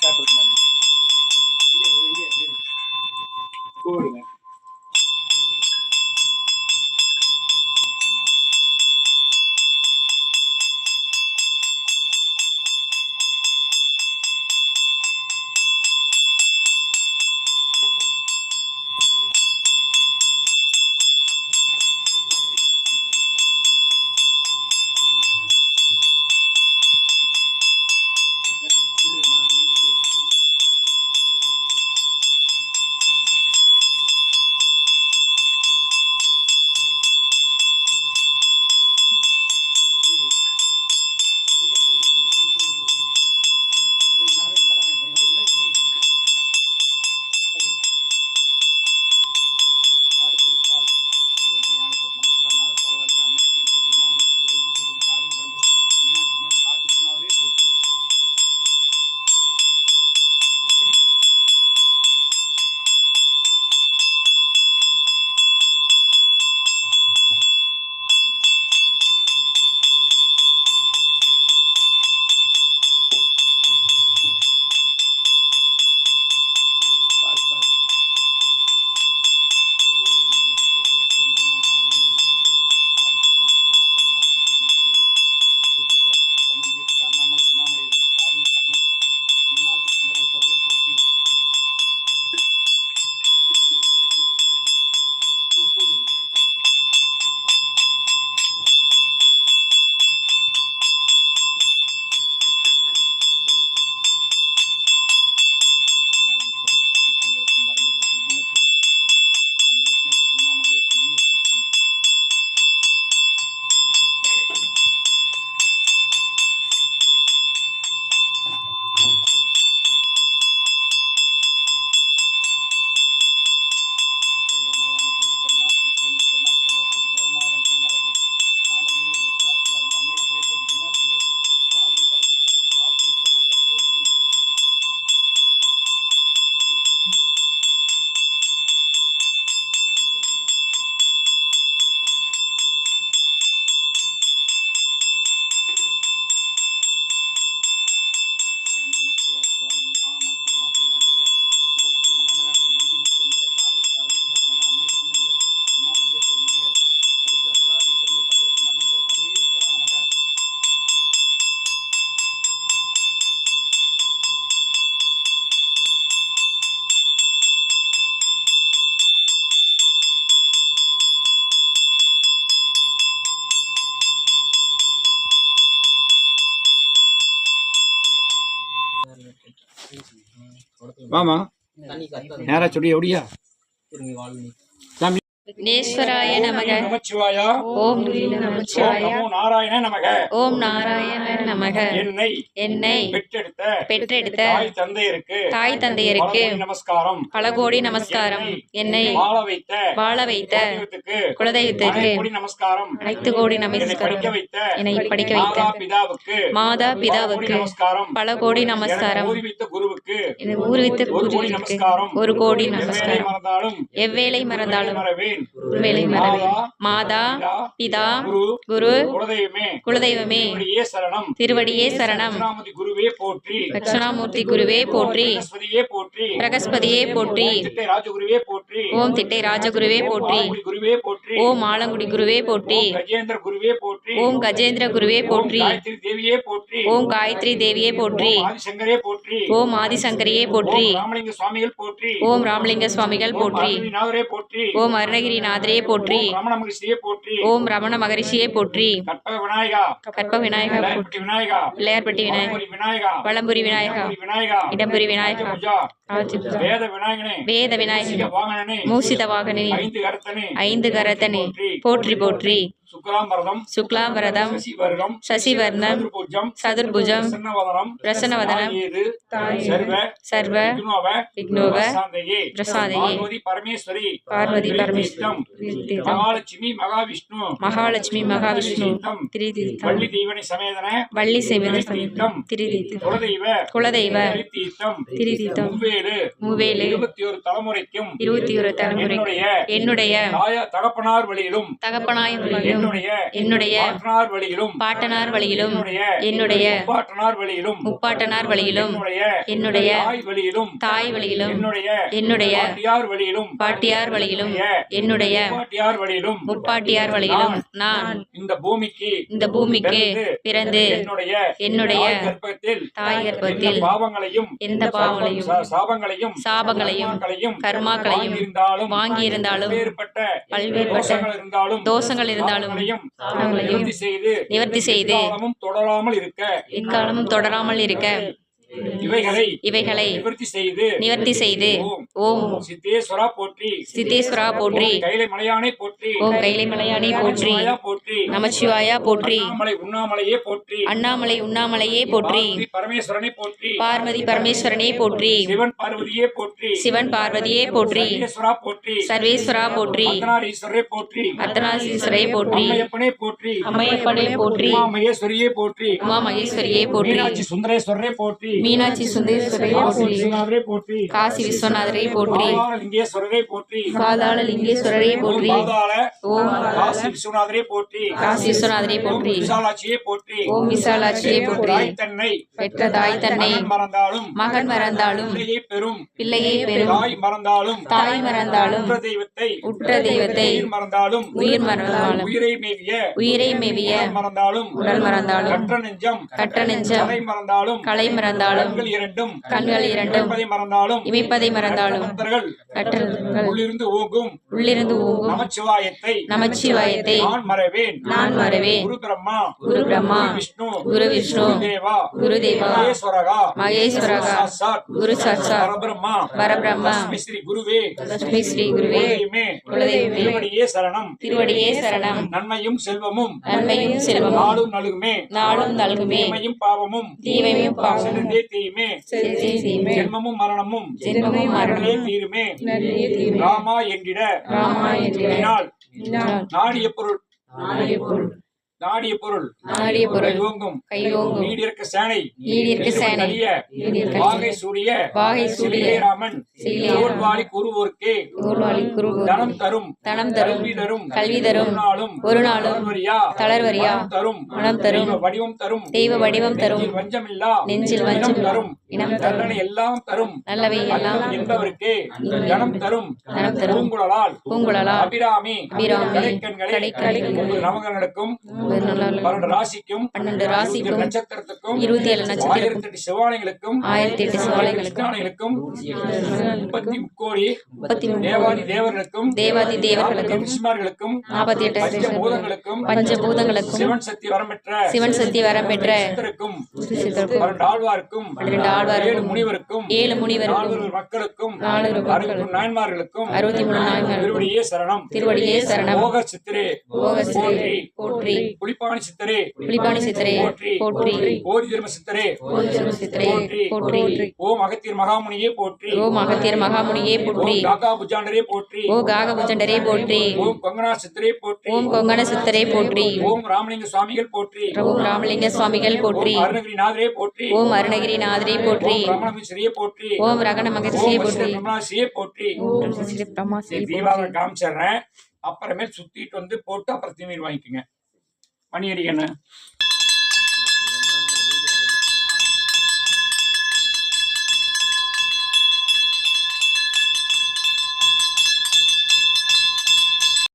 Vamos a வாமா. நேரா சொல்லி எப்படியா? சாமி விக்னேஸ்வராய நமக. நமச்சிவாயா ஓம் நமச்சிவாய ஓம் நாராயண நமக. ஓம் நாராயண நமக. என்னை என்னை பெற்றெடுத்த பெற்றெடுத்த தாய் தந்தையருக்கு தாய் தந்தையருக்கு நமஸ்காரம். பல கோடி நமஸ்காரம். என்னை வாழ வைத்த வாழ வைத்த குலதெய்வத்துக்கு நமஸ்காரம். அனைத்து கோடி நமஸ்காரம். வைத்த என்னை படிக்க வைத்த மாதா பிதாவுக்கு மாதா பிதாவுக்கு நமஸ்காரம். பல கோடி நமஸ்காரம். குருவுக்கு ஊர்வித்த குருவிற்கு நமஸ்காரம். ஒரு கோடி நமஸ்காரம். எவ்வேளை மறந்தாலும் மாதா பிதா, குரு குலதெய்வமே திருவடியே சரணம் திருவடியே சரணம் தட்சிணாமூர்த்தி குருவே போற்றி தட்சிணாமூர்த்தி குருவே போற்றி பிரகஸ்பதியே போற்றி பிரகஸ்பதியே போற்றி திட்டை ராஜகுருவே போற்றி ஓம் திட்டை ராஜகுருவே போற்றி ஆலங்குடி குருவே போற்றி ஓம் ஆலங்குடி குருவே போற்றி கஜேந்திர குருவே போற்றி ஓம் கஜேந்திர குருவே போற்றி ஓம் காயத்ரி தேவியே போற்றி ஓம் காயத்ரி தேவியே போற்றி ஓம் ஆதிசங்கரே போற்றி ஓம் ஆதிசங்கரியே போற்றி ஓம் ராமலிங்க சுவாமிகள் போற்றி ஓம் ராமலிங்க சுவாமிகள் போற்றி. நாதரே போற்றி. ஓம் ரமண மகரிஷியே போற்றி. கற்பக விநாயகா. கற்ப விநாயகா விநாயகா. பிள்ளையார்பட்டி விநாயகா. வளம்புரி விநாயகா. வளம்புரி விநாயகா. இடம்புரி விநாயகா. வேத விநாயகனே. மூசித வாகனே ஐந்து கரத்தனே. போற்றி போற்றி சுக்லாம்பரதம் சசிவர்ணம். சதுர்புஜம். பிரசன்னவதனம். சர்வ. விக்னோவ பிரசாதையே பார்வதி பரமேஸ்வரி. பார்வதி பிரீத்தீர்த்தம், பரமேஸ்வரி. மகாலட்சுமி மகாவிஷ்ணு. மகாலட்சுமி மகாவிஷ்ணு. திரிதீர்த்தம், வள்ளி செய்வத திரிதீர்த்தம், குலதெய்வ. திரிதீர்த்தம், மூவேலு. மூவேலு. இருபத்தி ஒரு தலைமுறைக்கும் இருபத்தி ஒரு தலைமுறை என்னுடைய தகப்பனார் வழியிலும் தகப்பனாய வழியிலும் என்னுடைய என்னுடைய பாட்டனார் வழியிலும் பாட்டனார் வழியிலும் என்னுடைய முப்பாட்டனார் வழியிலும் முப்பாட்டனார் வழியிலும் என்னுடைய தாய் வழியிலும் தாய் வழியிலும் என்னுடைய என்னுடைய பாட்டியார் வழியிலும் பாட்டியார் வழியிலும் என்னுடைய பாட்டியார் வழியிலும் முப்பாட்டியார் வழியிலும் நான் இந்த பூமிக்கு இந்த பூமிக்கு பிறந்து என்னுடைய என்னுடைய தாய் கர்ப்பத்தில் பாவங்களையும் எந்த பாவங்களையும் சாபங்களையும் சாபங்களையும் கர்மாக்களையும் கர்மாக்களையும் இருந்தாலும் பல்வேறுபட்ட தோஷங்கள் இருந்தாலும் நிவர்த்தி செய்து தொடராமல் இருக்க. எக்காலமும் தொடராமல் இருக்க. இவைகளை இவைகளை நிவர்த்தி செய்து ஓம். சித்தேஸ்வரா போற்றி. சித்தேஸ்வரா போற்றி. கைலை மலையானை போற்றி. ஓம் கைலை மலையானை போற்றி. போற்றி. நமச்சிவாயா போற்றி. உண்ணாமலையே போற்றி. அண்ணாமலை உண்ணாமலையே போற்றி. பரமேஸ்வரனை போற்றி. பார்வதி பரமேஸ்வரனே போற்றி. சிவன் பார்வதியே போற்றி. சிவன் பார்வதியே போற்றி. சர்வேஸ்வரா போற்றி. சர்வேஸ்வரா போற்றி. அர்த்தநாரீஸ்வரரை போற்றி. அர்த்தநாதீஸ்வரரை போற்றி. அம்மையப்பனே போற்றி. அம்மையப்பனே போற்றி. உமா மகேஸ்வரியே போற்றி. உமா மகேஸ்வரியே போற்றி சுந்தரேஸ்வரரை போற்றி. மீனாட்சி சுந்தரேஸ்வரை காசி போற்றி. விஸ்வநாதரை போற்றி. காசி விஸ்வநாதரை போற்றி. லிங்கேஸ்வரரை போற்றி. பாதாள லிங்கேஸ்வரரை போற்றி. ஓம் காசி விஸ்வநாதரை போற்றி. காசி விஸ்வநாதரை போற்றி. விசாலாட்சியை போற்றி. ஓம் விசாலாட்சியை போற்றி தன்னை பெற்ற தாய் தன்னை மகன் மறந்தாலும். மகன் மறந்தாலும். பிள்ளையை பெறும். பிள்ளையே பெறும். தாய் மறந்தாலும். தாய் மறந்தாலும். உற்ற தெய்வத்தை. உற்ற தெய்வத்தை. உயிர் மறந்தாலும். உயிர் மறந்தாலும். உயிரை மேவிய. உயிரை மேவிய. மறந்தாலும். உடல் மறந்தாலும். கற்ற நெஞ்சம். கற்ற நெஞ்சம். கலை மறந்தாலும். களை மறந்தாலும். கண்கள் இரண்டும் கண்கள் இரண்டும் மறந்தாலும் இமைப்பதை மறந்தாலும் உள்ளிருந்து ஓங்கும் உள்ளிருந்து ஊங்கும் நமச்சிவாயத்தை நமச்சிவாயத்தை நான் மறவேன். நான் மறவேன். குரு பிரம்மா குரு பிரம்மா குரு விஷ்ணு குரு விஷ்ணு தேவா குருதேவா மகேஸ்வரகா மகேஸ்வரகா சாட்சாத் குரு சாட்சா பரபிரம்மா பரபிரம்மா ஸ்ரீ குருவே ஸ்ரீ குருவே குலதெய்வமே குலதெய்வமே திருவடியே சரணம் திருவடியே சரணம் நன்மையும் செல்வமும் நன்மையும் செல்வமும் நாளும் நலுகுமே நாளும் நல்குமே தீமையும் பாவமும் தீமையும் பாவமும் செலுத்தே தீமே ஜென்மமும் மரணமும் மரணமும் தீருமே. ராமா என்றிட நாடிய பொருள். நாடிய பொருள். நாடிய பொருள். கையோங்கும். கையோங்கும். நீடிருக்க சேனை. நீடிருக்க சேனை. வாகை சூடிய. வாகை சூடிய. ராமன் தோல்வாளி கூறுவோர்க்கே நூல்வாளி குரு தனம் தரும். தனம் தரும். கல்வி தரும். கல்வி தரும். நாளும். ஒரு நாளும் தளர்வரியா தளர்வரியா தரும். மனம் தரும். வடிவம் தரும். தெய்வ வடிவம் தரும். வஞ்சமில்லா. நெஞ்சில் வஞ்சம் தரும். இனம் தரும். எல்லாம் தரும். நல்லவை எல்லாம் என்பவருக்கே. தனம் தரும். தனம் தரும். பூங்குழலால். பூங்குழலால். அபிராமி. அபிராமி. கடைக்கண்களே நவகரனுக்கும் பன்னெண்டு ராசிக்கும் பன்னெண்டு ராசிக்கும் நட்சத்திரத்துக்கும் இருபத்தி ஏழு நட்சத்திரம் எட்டு சிவாலயங்களுக்கும் ஆயிரத்தி எட்டு சிவாலயங்களுக்கும் முப்பத்தி முக்கோடி முப்பத்தி தேவாதி தேவர்களுக்கும் தேவாதி தேவர்களுக்கும் ரிஷிமார்களுக்கும் நாற்பத்தி எட்டு பஞ்சபூதங்களுக்கும் சிவன் சக்தி வரம் பெற்ற சிவன் சக்தி வரம் பெற்ற ஆழ்வாருக்கும் பன்னிரண்டு ஆழ்வாருக்கும். ஏழு முனிவருக்கும் ஏழு முனிவருக்கும். மக்களுக்கும் மூணு நாயன்மார்களுக்கும் அறுபத்தி மூணு நாயன்மார்களுக்கும். திருவடியே சரணம். திருவடியே சரணம். போக சித்திரே போக சித்திரே போற்றி. புலிப்பாணி சித்தரே. புலிபாணி சித்திரே. போற்றி போற்றி. போதி தர்ம சித்தரே. ஓம் சிவ சித்திரே. போற்றி. ஓம் அகத்தியர் மகாமுனியே போற்றி. ஓம் அகத்தியர் மகாமுனியே போற்றி. காக்கா புஜாண்டரே போற்றி. ஓ காகபுஜண்டரே போற்றி. ஓம் கொங்கனா சித்தரே போற்றி. ஓம் கொங்கண சித்தரே போற்றி. ஓம் ராமலிங்க சுவாமிகள் போற்றி. ஓம் ராமலிங்க சுவாமிகள் போற்றி. ஓம் அருணகிரிநாதரே போற்றி. ஓம் அருணகிரிநாதரே போற்றி. ஓம் ரமணமிஸ்ரீயே போற்றி. ஓம் ரகண மகரிஷியே போற்றி. பிரம்மராசியே போற்றி. ஓம் பிரம்மாசியே தீபாவளி காமிச்சிடுறேன். அப்புறமே சுத்திட்டு வந்து போட்டு அப்புறம் திமீர் வாங்கிக்கோங்க. மணி அடிக்கண்ண